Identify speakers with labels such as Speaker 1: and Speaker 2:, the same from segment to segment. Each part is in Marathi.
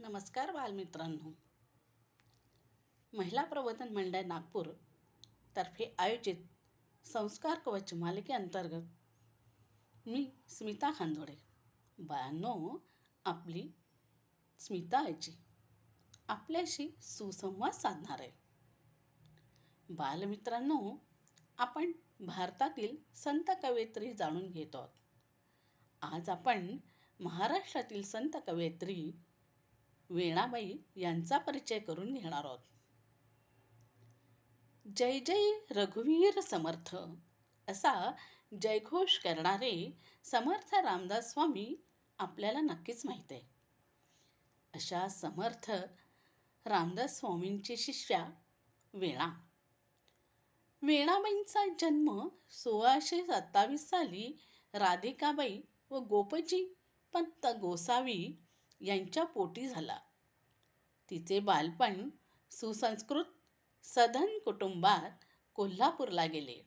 Speaker 1: नमस्कार बालमित्रांनो. महिला प्रबोधन मंडळ नागपूर तर्फे आयोजित संस्कार कवच मालिकेअंतर्गत मी स्मिता खांदोडे. बाळांनो आपली स्मिता आजी आपल्याशी सुसंवाद साधणार आहे. बालमित्रांनो आपण भारतातील संत कवयित्री जाणून घेत आहोत. आज आपण महाराष्ट्रातील संत कवयित्री वेणाबाई यांचा परिचय करून घेणार आहोत. जय जय रघुवीर समर्थ. असा जयघोष करणारे समर्थ रामदास स्वामी आपल्याला नक्कीच माहीत आहे. अशा समर्थ रामदास स्वामींची शिष्या वेणा. वेणाबाईंचा जन्म सोळाशे सत्तावीस साली राधिकाबाई व गोपजी पंत गोसावी यांच्या पोटी झाला. तिचे बालपण सुसंस्कृत सधन कुटुंबात कोल्हापूरला गेले.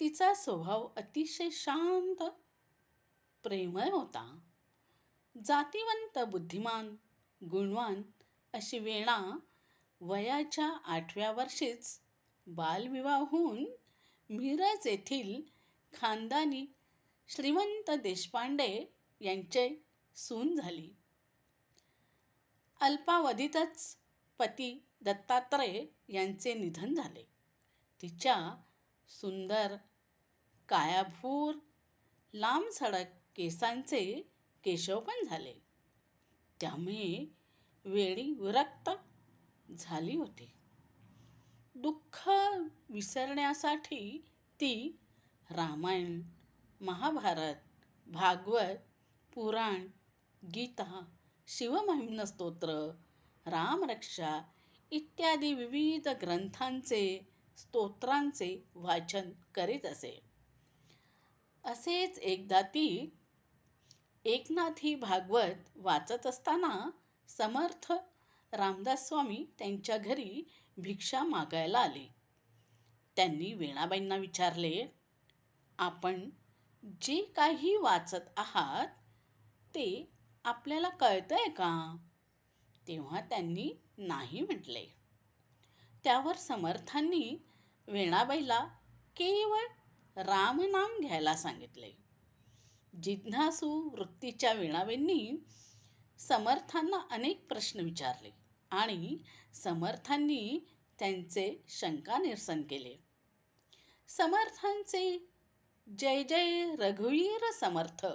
Speaker 1: तिचा स्वभाव अतिशय शांत प्रेमळ होता. जातीवंत बुद्धिमान गुणवान अशी वेणा वयाच्या आठव्या वर्षीच बालविवाह होऊन मिरज येथील खानदानी श्रीमंत देशपांडे यांचे सून झाली. अल्पावधीतच पती दत्तात्रय यांचे निधन झाले. तिच्या सुंदर कायाभूर लांब सडक केसांचे केशवपण झाले. त्यामुळे वेळी विरक्त झाली होती. दुःख विसरण्यासाठी ती रामायण महाभारत भागवत पुराण गीता शिवमहिम्न स्तोत्र रामरक्षा इत्यादी विविध ग्रंथांचे स्तोत्रांचे वाचन करीत असे. असेच एकदा ती एकनाथी भागवत वाचत असताना समर्थ रामदास स्वामी त्यांच्या घरी भिक्षा मागायला आले. त्यांनी वीणाबाईंना विचारले आपण जे काही वाचत आहात ते आपल्याला कळतंय का? तेव्हा त्यांनी नाही म्हटले. त्यावर समर्थांनी वेणाबाईला केवळ रामनाम घ्यायला सांगितले. जिज्ञासू वृत्तीच्या वीणाबाईंनी समर्थांना अनेक प्रश्न विचारले आणि समर्थांनी त्यांचे शंका निरसन केले. समर्थांचे जय जय रघुवीर समर्थ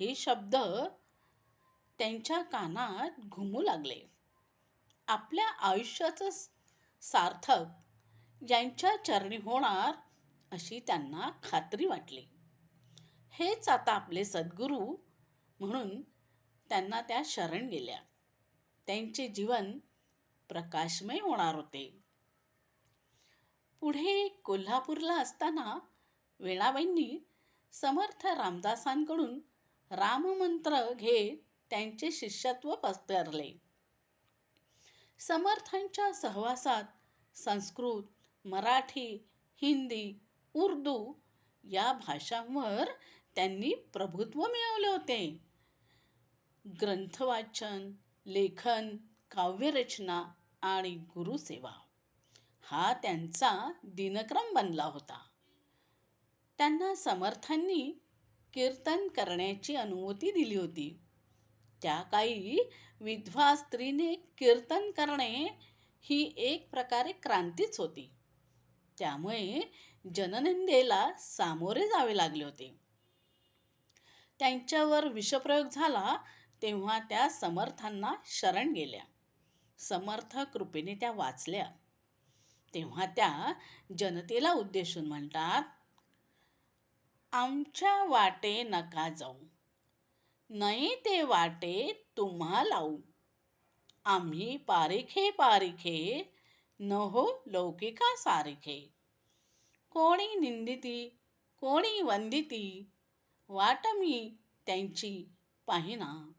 Speaker 1: हे शब्द त्यांच्या कानात घुमू लागले. आपल्या आयुष्याचं सार्थक यांच्या चरणी होणार अशी त्यांना खात्री वाटली. हेच आता आपले सद्गुरू म्हणून त्यांना त्या शरण गेल्या. त्यांचे जीवन प्रकाशमय होणार होते. पुढे कोल्हापूरला असताना वेणाबाईंनी समर्थ रामदासांकडून राममंत्र घेत त्यांचे शिष्यत्व पत्करले समर्थांच्या सहवासात संस्कृत मराठी हिंदी उर्दू या भाषांवर त्यांनी प्रभुत्व मिळवले होते. ग्रंथवाचन लेखन काव्यरचना आणि गुरुसेवा हा त्यांचा दिनक्रम बनला होता. त्यांना समर्थांनी कीर्तन करण्याची अनुमती दिली होती. त्या काळी विधवा स्त्रीने कीर्तन करणे ही एक प्रकारे क्रांतीच होती. त्यामुळे जननिंदेला सामोरे जावे लागले होते. त्यांच्यावर विषप्रयोग झाला तेव्हा त्या समर्थांना शरण गेल्या. समर्थ कृपेने त्या वाचल्या. तेव्हा त्या जनतेला उद्देशून म्हणतात आमच्या वाटे नका जाऊ. नाही ते वाटे तुम्हा लावू आम्ही पारिखे पारिखे न हो लौकिका सारखे. कोणी निंदिती कोणी वंदिती वाट मी त्यांची पाहिना.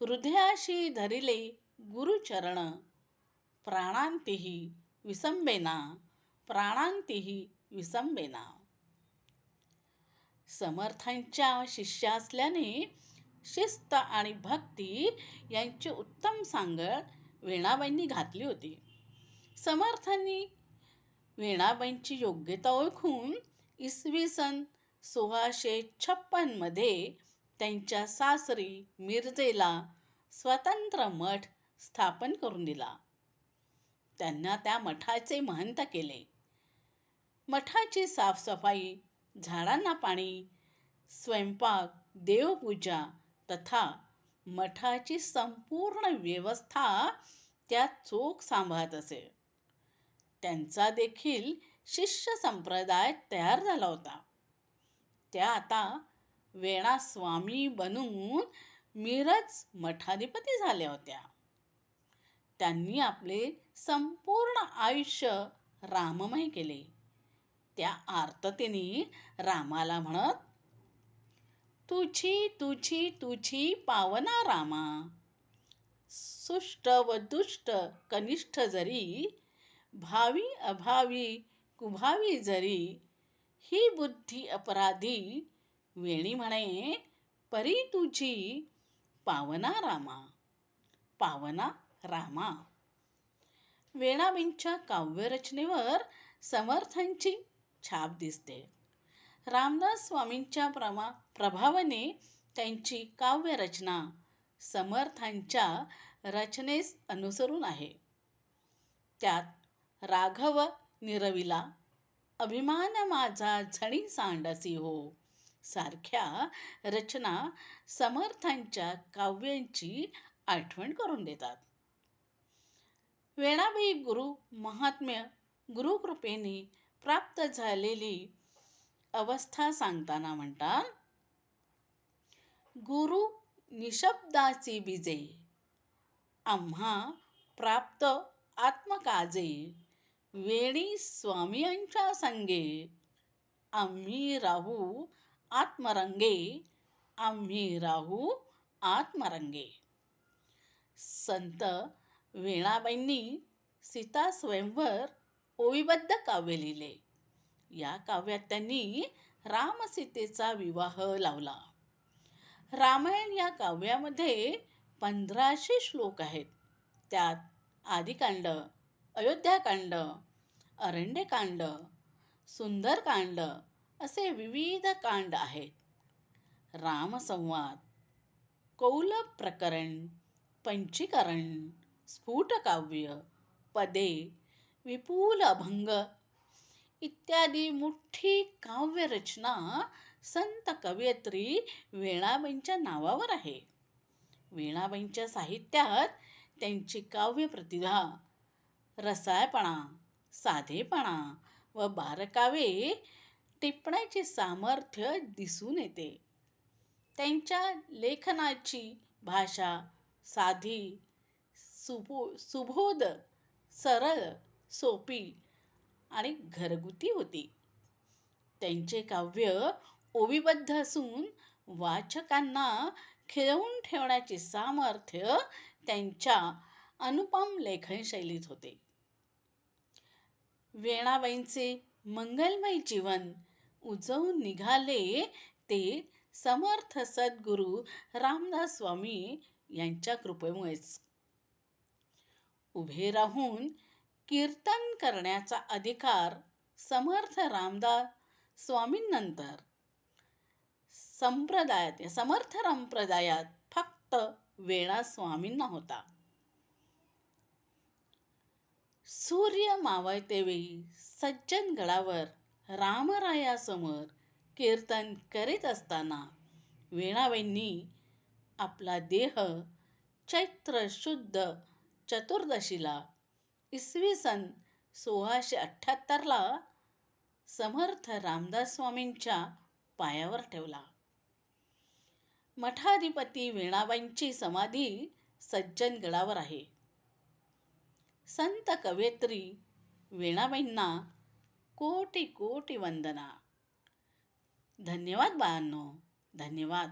Speaker 1: हृदयाशी धरिले गुरुचरण प्राणांतीही विसंबेना प्राणांतीही विसंबेना. समर्थांच्या शिष्या असल्याने शिस्त आणि भक्ती यांची उत्तम सांगड वेणाबाईंनी घातली होती. समर्थांनी वेणाबाईंची योग्यता ओळखून इसवी सन सोळाशे छप्पनमध्ये त्यांच्या सासरी मिरजेला स्वतंत्र मठ स्थापन करून दिला. त्यांना त्या मठाचे महंत केले. मठाची साफसफाई झाडांना पाणी स्वयंपाक देवपूजा तथा मठाची संपूर्ण व्यवस्था त्या चोख सांभाळत असे. त्यांचा देखील शिष्य संप्रदाय तयार झाला होता. त्या आता वेणा स्वामी बनून मिरज मठाधिपती झाल्या होत्या. त्यांनी आपले संपूर्ण आयुष्य राममय केले. त्या आर्ततेने रामाला म्हणत तुझी तुझी तुझी पावना रामा. सुष्ट व दुष्ट कनिष्ठ जरी भावी अभावी कुभावी जरी ही बुद्धी अपराधी वेणी म्हणे परी तुझी पावना रामा. पावना रामा. वेणाबींच्या काव्यरचनेवर समर्थांची छाप दिसते. रामदास स्वामींच्या प्रमा प्रभावाने त्यांची काव्यरचना समर्थांच्या रचनेस अनुसरून आहे. त्यात राघव निरविला अभिमान माझा झणी सांडसी हो सारख्या रचना समर्थांच्या काव्यांची आठवण करून देतात. वेणाबाई गुरु महात्म्य गुरुकृपेने प्राप्त झालेली अवस्था सांगताना म्हणतात गुरु निशब्दाची बीजे आम्हा प्राप्त आत्मकाजे वेणी स्वामियांच्या संगे आम्ही राहू आत्मरंगे आम्ही राहू आत्मरंगे. संत वेणाबाईंनी सीता स्वयंवर ओविबद्ध काव्य लिहिले. या काव्यात त्यांनी रामसीतेचा विवाह लावला. रामायण या काव्यामध्ये पंधराशे श्लोक आहेत. त्यात आदिकांड अयोध्याकांड अरण्यकांड सुंदरकांड असे विविध कांड आहेत. रामसंवाद कौल प्रकरण पंचीकरण स्फुटकाव्य पदे विपुल अभंग इत्यादी मोठी काव्यरचना संत कवयित्री वेणाबाईंच्या नावावर आहे. वेणाबाईंच्या साहित्यात त्यांची काव्य प्रतिभा रसाळपणा साधेपणा व बारकावे टिपण्याचे सामर्थ्य दिसून येते. त्यांच्या लेखनाची भाषा साधी सुबो सुबोध सरळ सोपी आणि घरगुती होती. त्यांचे काव्य ओविबद्ध असून वाचकांना खिळवून ठेवण्याचे सामर्थ्य त्यांच्या अनुपम लेखनशैलीत होते. वेणाबाईंचे मंगलमय जीवन उजवून निघाले ते समर्थ सद्गुरू रामदास स्वामी यांच्या कृपेमुळेच. उभे राहून कीर्तन करण्याचा अधिकार समर्थ रामदास स्वामींनंतर. संप्रदायात समर्थ संप्रदायात फक्त वेळा स्वामींना होता. सूर्य मावळतेवेळी सज्जन गडावर रामरायासमोर कीर्तन करीत असताना वेणाबाईंनी आपला देह चैत्र शुद्ध चतुर्दशीला इसवी सन सोळाशे अठ्ठ्याहत्तरला समर्थ रामदास स्वामींच्या पायावर ठेवला. मठाधिपती वेणाबाईंची समाधी सज्जनगडावर आहे. संत कवयित्री वेणाबाईंना कोटी कोटी वंदना. धन्यवाद बाळांनो धन्यवाद.